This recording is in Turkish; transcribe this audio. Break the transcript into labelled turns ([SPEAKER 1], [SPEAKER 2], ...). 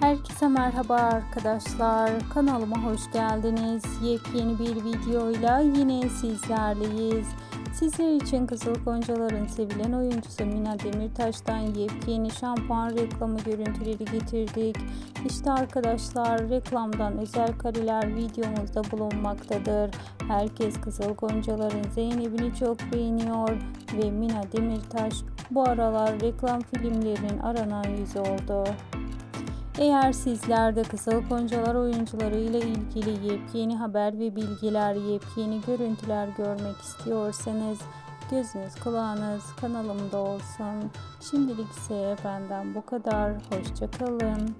[SPEAKER 1] Herkese merhaba arkadaşlar. Kanalıma hoş geldiniz. Yepyeni bir videoyla yine sizlerleyiz. Sizler için Kızıl Goncalar'ın sevilen oyuncusu Mina Demirtaş'tan yepyeni şampuan reklamı görüntüleri getirdik. İşte arkadaşlar reklamdan özel kareler videomuzda bulunmaktadır. Herkes Kızıl Goncalar'ın Zeynep'ini çok beğeniyor ve Mina Demirtaş bu aralar reklam filmlerinin aranan yüzü oldu. Eğer sizler de Kızıl Goncalar oyuncuları ile ilgili yepyeni haber ve bilgiler, yepyeni görüntüler görmek istiyorsanız gözünüz kulağınız kanalımda olsun. Şimdilik ise benden bu kadar. Hoşçakalın.